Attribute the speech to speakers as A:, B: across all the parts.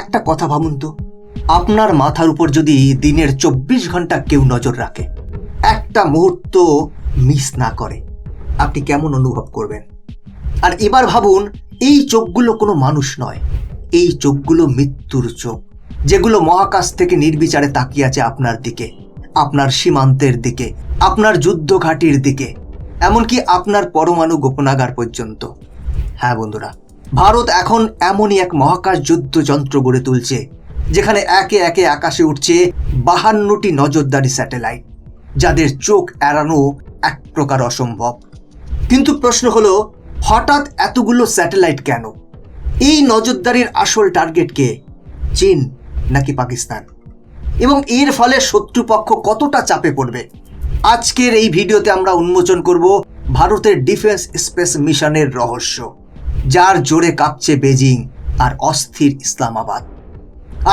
A: একটা কথা ভাবুন তো। আপনার মাথার উপর যদি দিনের চব্বিশ ঘণ্টা কেউ নজর রাখে, একটা মুহূর্ত মিস না করে, আপনি কেমন অনুভব করবেন? আর এবার ভাবুন, এই চোখগুলো কোনো মানুষ নয়, এই চোখগুলো মৃত্যুর চোখ, যেগুলো মহাকাশ থেকে নির্বিচারে তাকিয়ে আছে আপনার দিকে, আপনার সীমান্তের দিকে, আপনার যুদ্ধ ঘাটির দিকে, এমনকি আপনার পরমাণু গোপনাগার পর্যন্ত। হ্যাঁ বন্ধুরা ভারত এখন এমনই এক মহাকাশ যুদ্ধ যন্ত্র গড়ে তুলছে, যেখানে একে একে আকাশে উঠছে বাহান্নটি নজরদারি স্যাটেলাইট, যাদের চোখ এড়ানো এক প্রকার অসম্ভব। কিন্তু প্রশ্ন হলো, হঠাৎ এতগুলো স্যাটেলাইট কেন? এই নজরদারির আসল টার্গেট কে? চীন নাকি পাকিস্তান? এবং এর ফলে শত্রুপক্ষ কতটা চাপে পড়বে? আজকের এই ভিডিওতে আমরা উন্মোচন করব ভারতের ডিফেন্স স্পেস মিশনের রহস্য। যার জোরে কাঁপছে বেজিং আর অস্থির ইসলামাবাদ।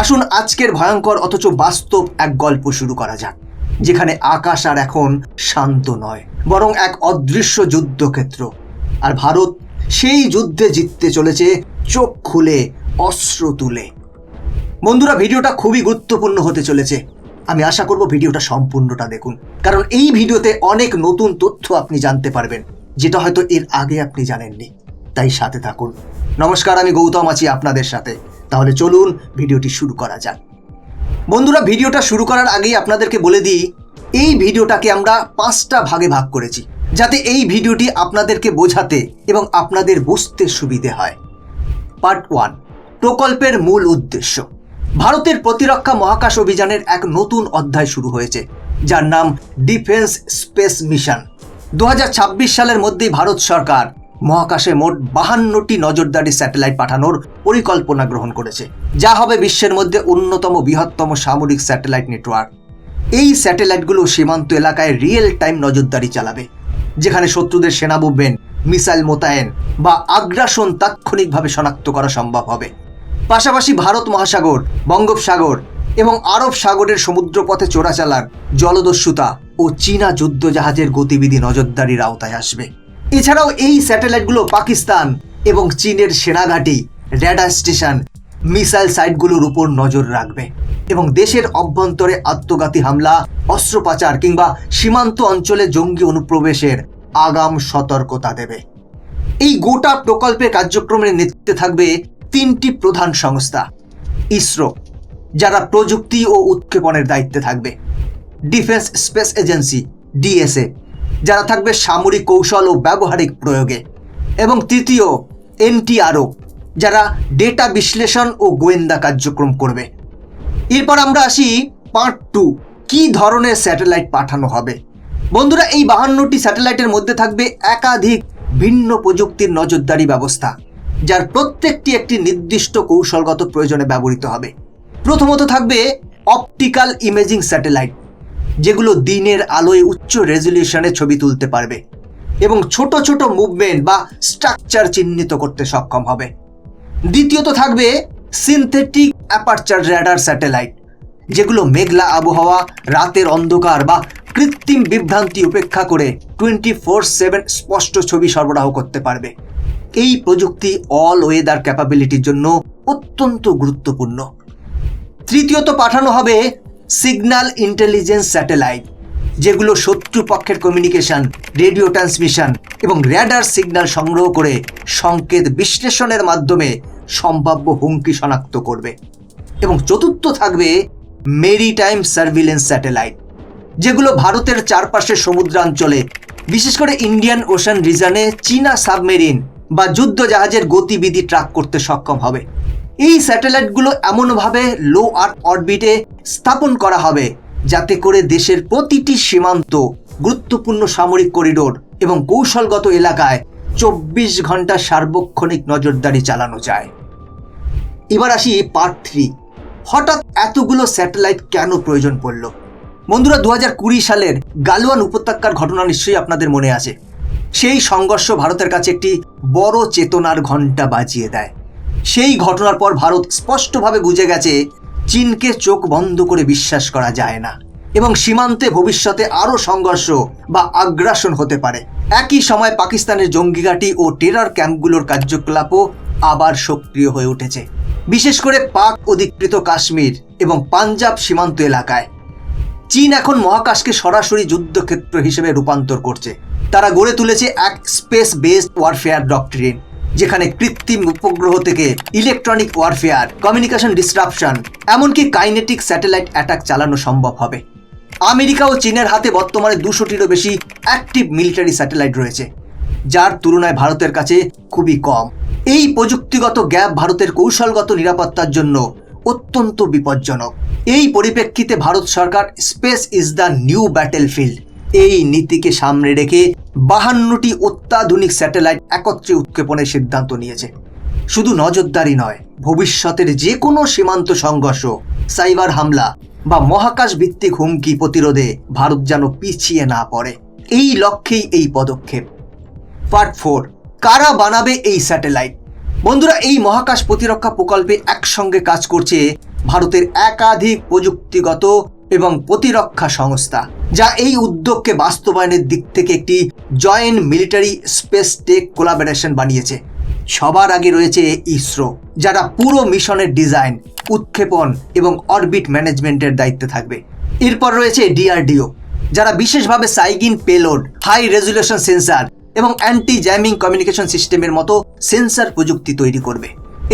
A: আসুন আজকের ভয়ঙ্কর অথচ বাস্তব এক গল্প শুরু করা যাক, যেখানে আকাশ আর এখন শান্ত নয়, বরং এক অদৃশ্য যুদ্ধক্ষেত্র। আর ভারত সেই যুদ্ধে জিততে চলেছে চোখ খুলে, অস্ত্র তুলে। বন্ধুরা, ভিডিওটা খুবই গুরুত্বপূর্ণ হতে চলেছে। আমি আশা করব ভিডিওটা সম্পূর্ণটা দেখুন। কারণ এই ভিডিওতে অনেক নতুন তথ্য আপনি জানতে পারবেন, যেটা হয়তো এর আগে আপনি জানেননি। তাই সাথে থাকুন। নমস্কার, আমি গৌতম আছি আপনাদের সাথে। তাহলে চলুন ভিডিওটি শুরু করা যাক। বন্ধুরা, ভিডিওটা শুরু করার আগেই আপনাদেরকে বলে দিই, এই ভিডিওটাকে আমরা পাঁচটা ভাগে ভাগ করেছি, যাতে এই ভিডিওটি আপনাদেরকে বোঝাতে এবং আপনাদের বুঝতে সুবিধে হয়। পার্ট ওয়ান, প্রকল্পের মূল উদ্দেশ্য। ভারতের প্রতিরক্ষা মহাকাশ অভিযানের এক নতুন অধ্যায় শুরু হয়েছে, যার নাম ডিফেন্স স্পেস মিশন দু হাজার ছাব্বিশ সালের মধ্যেই ভারত সরকার মহাকাশে মোট বাহান্নটি নজরদারি স্যাটেলাইট পাঠানোর পরিকল্পনা গ্রহণ করেছে, যা হবে বিশ্বের মধ্যে অন্যতম বৃহত্তম সামরিক স্যাটেলাইট নেটওয়ার্ক। এই স্যাটেলাইটগুলো সীমান্ত এলাকায় রিয়েল টাইম নজরদারি চালাবে, যেখানে শত্রুদের সেনা মুভমেন্ট মিসাইল মোতায়েন বা আগ্রাসন তাৎক্ষণিকভাবে শনাক্ত করা সম্ভব হবে। পাশাপাশি ভারত মহাসাগর, বঙ্গোপসাগর এবং আরব সাগরের সমুদ্রপথে চোরাচালান, জলদস্যুতা ও চীনা যুদ্ধ জাহাজের গতিবিধি নজরদারির আওতায় আসবে। এছাড়াও এই স্যাটেলাইটগুলো পাকিস্তান এবং চীনের সেনাঘাঁটি র্যাডার স্টেশন মিসাইল সাইটগুলোর উপর নজর রাখবে এবং দেশের অভ্যন্তরে আত্মঘাতী হামলা অস্ত্র পাচার কিংবা সীমান্ত অঞ্চলে জঙ্গি অনুপ্রবেশের আগাম সতর্কতা দেবে। এই গোটা প্রকল্পের কার্যক্রমের নেতৃত্বে থাকবে তিনটি প্রধান সংস্থা, ইসরো, যারা প্রযুক্তি ও উৎক্ষেপণের দায়িত্বে থাকবে। ডিফেন্স স্পেস এজেন্সি, ডিএসএ যারা থাকবে সামরিক কৌশল ও ব্যবহারিক প্রয়োগে। এবং তৃতীয়, এনটিআরও, যারা ডেটা বিশ্লেষণ ও গোয়েন্দা কার্যক্রম করবে। এরপর আমরা আসি পার্ট টু, কী ধরনের স্যাটেলাইট পাঠানো হবে? বন্ধুরা, এই বাহান্নটি স্যাটেলাইটের মধ্যে থাকবে একাধিক ভিন্ন প্রযুক্তির নজরদারি ব্যবস্থা, যার প্রত্যেকটি একটি নির্দিষ্ট কৌশলগত প্রয়োজনে ব্যবহৃত হবে। প্রথমত থাকবে অপটিক্যাল ইমেজিং স্যাটেলাইট। যেগুলো দিনের আলোয় উচ্চ রেজলিউশনে ছবি তুলতে পারবে এবং ছোট ছোট মুভমেন্ট বা স্ট্রাকচার চিহ্নিত করতে সক্ষম হবে। দ্বিতীয়ত থাকবে সিনথেটিক অ্যাপারচার র্যাডার স্যাটেলাইট যেগুলো মেঘলা আবহাওয়া, রাতের অন্ধকার বা কৃত্রিম বিভ্রান্তি উপেক্ষা করে টোয়েন্টি ফোর সেভেন স্পষ্ট ছবি সরবরাহ করতে পারবে। এই প্রযুক্তি অল ওয়েদার ক্যাপাবিলিটির জন্য অত্যন্ত গুরুত্বপূর্ণ। তৃতীয়ত পাঠানো হবে সিগন্যাল ইন্টেলিজেন্স স্যাটেলাইট যেগুলো শত্রুপক্ষের কমিউনিকেশন রেডিও ট্রান্সমিশন এবং র্যাডার সিগন্যাল সংগ্রহ করে সংকেত বিশ্লেষণের মাধ্যমে সম্ভাব্য হুমকি শনাক্ত করবে। এবং চতুর্থ থাকবে মেরিটাইম সার্ভিলেন্স স্যাটেলাইট যেগুলো ভারতের চারপাশের সমুদ্রাঞ্চলে, বিশেষ করে ইন্ডিয়ান ওশান রিজনে চীনা সাবমেরিন বা যুদ্ধ জাহাজের গতিবিধি ট্র্যাক করতে সক্ষম হবে। এই স্যাটেলাইটগুলো এমনভাবে লো আর্থ অরবিটে স্থাপন করা হবে যাতে করে দেশের প্রতিটি সীমান্ত গুরুত্বপূর্ণ সামরিক করিডোর এবং কৌশলগত এলাকায় চব্বিশ ঘণ্টা সার্বক্ষণিক নজরদারি চালানো যায়। এবার আসি পার্ট থ্রি হঠাৎ এতগুলো স্যাটেলাইট কেন প্রয়োজন পড়ল? বন্ধুরা দু হাজার কুড়ি সালের গালওয়ান উপত্যকার ঘটনা নিশ্চয়ই আপনাদের মনে আছে। সেই সংঘর্ষ ভারতের কাছে একটি বড় চেতনার ঘণ্টা বাজিয়ে দেয়। সেই ঘটনার পর ভারত স্পষ্টভাবে বুঝে গেছে, চীনকে চোখ বন্ধ করে বিশ্বাস করা যায় না এবং সীমান্তে ভবিষ্যতে আরও সংঘর্ষ বা আগ্রাসন হতে পারে। একই সময় পাকিস্তানের জঙ্গিঘাটি ও টেরার ক্যাম্পগুলোর কার্যকলাপও আবার সক্রিয় হয়ে উঠেছে। বিশেষ করে পাক অধিকৃত কাশ্মীর এবং পাঞ্জাব সীমান্ত এলাকায়। চীন এখন মহাকাশকে সরাসরি যুদ্ধক্ষেত্র হিসেবে রূপান্তর করছে। তারা গড়ে তুলেছে এক স্পেস বেসড ওয়ারফেয়ার ডক্ট্রিন। যেখানে কৃত্রিম উপগ্রহ থেকে ইলেকট্রনিক ওয়ারফেয়ার কমিউনিকেশন ডিসরাপশন এমনকি কাইনেটিক স্যাটেলাইট অ্যাটাক চালানো সম্ভব হবে। আমেরিকা ও চীনের হাতে বর্তমানে দুশোটিরও বেশি অ্যাক্টিভ মিলিটারি স্যাটেলাইট রয়েছে, যার তুলনায় ভারতের কাছে খুবই কম। এই প্রযুক্তিগত গ্যাপ ভারতের কৌশলগত নিরাপত্তার জন্য অত্যন্ত বিপজ্জনক। এই পরিপ্রেক্ষিতে ভারত সরকার space is the new battlefield এই নীতিকে সামনে রেখে বাহান্নটি অত্যাধুনিক স্যাটেলাইট একত্রে উৎক্ষেপণের সিদ্ধান্ত নিয়েছে। শুধু নজরদারি নয়, ভবিষ্যতের যে কোনো সীমান্ত সংঘর্ষ, সাইবার হামলা বা মহাকাশ ভিত্তিক হুমকি প্রতিরোধে ভারত যেন পিছিয়ে না পড়ে। এই লক্ষ্যেই এই পদক্ষেপ। পার্ট ফোর, কারা বানাবে এই স্যাটেলাইট? বন্ধুরা, এই মহাকাশ প্রতিরক্ষা প্রকল্পে একসঙ্গে কাজ করছে ভারতের একাধিক প্রযুক্তিগত এবং প্রতিরক্ষা সংস্থা। যা এই উদ্যোগকে বাস্তবায়নের দিক থেকে একটি joint military space tech collaboration বানিয়েছে। সবার আগে রয়েছে ইসরো, যারা পুরো মিশনের ডিজাইন, উৎক্ষেপণ এবং অরবিট ম্যানেজমেন্টের দায়িত্বে থাকবে। এরপর রয়েছে ডিআরডিও, যারা বিশেষভাবে সাইগিন পেলোড, হাই রেজুলেশন সেন্সার এবং অ্যান্টি জ্যামিং কমিউনিকেশন সিস্টেমের মতো সেন্সার প্রযুক্তি তৈরি করবে।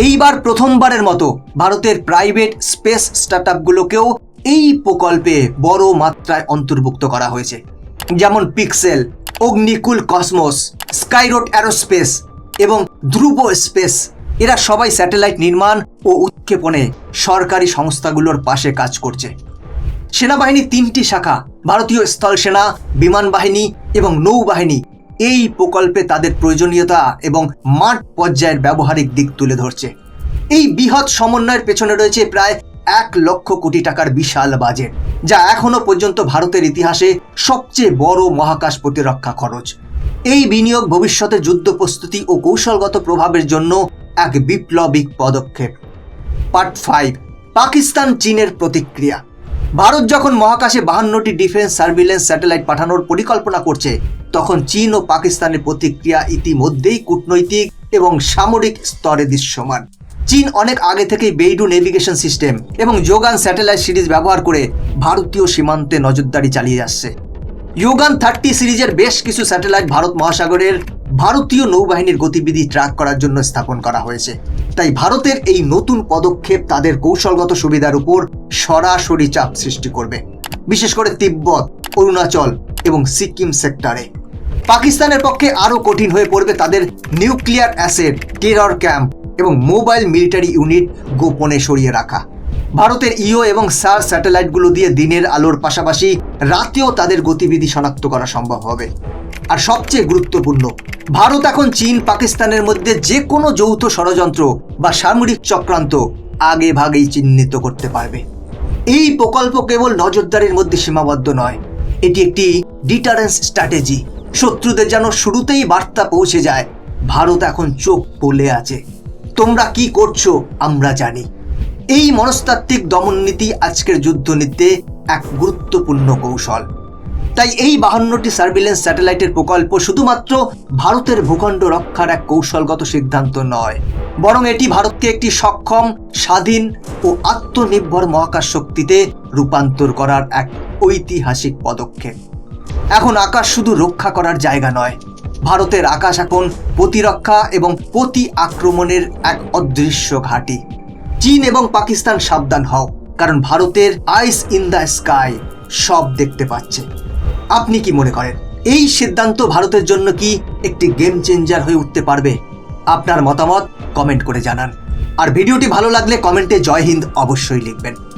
A: এইবার প্রথমবারের মতো ভারতের প্রাইভেট স্পেস স্টার্টআপগুলোকেও এই প্রকল্পে বড় মাত্রায় অন্তর্ভুক্ত করা হয়েছে। যেমন Pixxel Agnikul Cosmos Skyroot Aerospace এবং ধ্রুব স্পেস এরা সবাই স্যাটেলাইট নির্মাণ ও উৎক্ষেপণে সরকারি সংস্থাগুলোর পাশে কাজ করছে। সেনাবাহিনীর তিনটি শাখা, ভারতীয় স্থল সেনা, বিমান বাহিনী এবং নৌবাহিনী, এই প্রকল্পে তাদের প্রয়োজনীয়তা এবং মাঠ পর্যায়ের ব্যবহারিক দিক তুলে ধরছে। এই বৃহৎ সমন্বয়ের পেছনে রয়েছে প্রায় এক লক্ষ কোটি টাকার বিশাল বাজেট, যা এখনও পর্যন্ত ভারতের ইতিহাসে সবচেয়ে বড় মহাকাশ প্রতিরক্ষা খরচ। এই বিনিয়োগ ভবিষ্যতে যুদ্ধ প্রস্তুতি ও কৌশলগত প্রভাবের জন্য এক বিপ্লবিক পদক্ষেপ। পার্ট ফাইভ, পাকিস্তান চীনের প্রতিক্রিয়া। ভারত যখন মহাকাশে বাহান্নটি ডিফেন্স সার্ভিলেন্স স্যাটেলাইট পাঠানোর পরিকল্পনা করছে, তখন চীন ও পাকিস্তানের প্রতিক্রিয়া ইতিমধ্যেই কূটনৈতিক এবং সামরিক স্তরে দৃশ্যমান। চীন অনেক আগে থেকেই বেইডু নেভিগেশন সিস্টেম এবং যোগান স্যাটেলাইট সিরিজ ব্যবহার করে ভারতীয় সীমান্তে নজরদারি চালিয়ে আসছে। ইয়োগান থার্টি সিরিজের বেশ কিছু স্যাটেলাইট ভারত মহাসাগরের ভারতীয় নৌবাহিনীর গতিবিধি ট্র্যাক করার জন্য স্থাপন করা হয়েছে। তাই ভারতের এই নতুন পদক্ষেপ তাদের কৌশলগত সুবিধার উপর সরাসরি চাপ সৃষ্টি করবে। বিশেষ করে তিব্বত, অরুণাচল এবং সিকিম সেক্টরে। পাকিস্তানের পক্ষে আরও কঠিন হয়ে পড়বে তাদের নিউক্লিয়ার অ্যাসেট, টেরর ক্যাম্প এবং মোবাইল মিলিটারি ইউনিট গোপনে সরিয়ে রাখা। ভারতের ইও এবং সার স্যাটেলাইটগুলো দিয়ে দিনের আলোর পাশাপাশি রাতেও তাদের গতিবিধি শনাক্ত করা সম্ভব হবে। আর সবচেয়ে গুরুত্বপূর্ণ, ভারত এখন চীন, পাকিস্তানের মধ্যে যে কোনো যৌথ ষড়যন্ত্র বা সামরিক চক্রান্ত আগে ভাগেই চিহ্নিত করতে পারবে। এই প্রকল্প কেবল নজরদারির মধ্যে সীমাবদ্ধ নয়, এটি একটি ডিটারেন্স স্ট্র্যাটেজি শত্রুদের যেন শুরুতেই বার্তা পৌঁছে যায়, ভারত এখন চোখ বলে আছে। তোমরা কি করছ, আমরা জানি। এই মনস্তাত্ত্বিক দমননীতি আজকের যুদ্ধনীতিতে এক গুরুত্বপূর্ণ কৌশল। তাই এই বাহান্নটি সার্ভিলেন্স স্যাটেলাইটের প্রকল্প শুধুমাত্র ভারতের ভূখণ্ড রক্ষার এক কৌশলগত সিদ্ধান্ত নয়, বরং এটি ভারতকে একটি সক্ষম, স্বাধীন ও আত্মনির্ভর মহাকাশ শক্তিতে রূপান্তর করার এক ঐতিহাসিক পদক্ষেপ। এখন আকাশ শুধু রক্ষা করার জায়গা নয় ভারতের আকাশ এখন প্রতিরক্ষা এবং প্রতি আক্রমণের এক অদৃশ্য ঘাঁটি। চীন এবং পাকিস্তান সাবধান হও, কারণ ভারতের আইস ইন দ্য স্কাই সব দেখতে পাচ্ছে। আপনি কি মনে করেন, এই সিদ্ধান্ত ভারতের জন্য কি একটি গেম চেঞ্জার হয়ে উঠতে পারবে? আপনার মতামত কমেন্ট করে জানান। আর ভিডিওটি ভালো লাগলে কমেন্টে জয় হিন্দ অবশ্যই লিখবেন।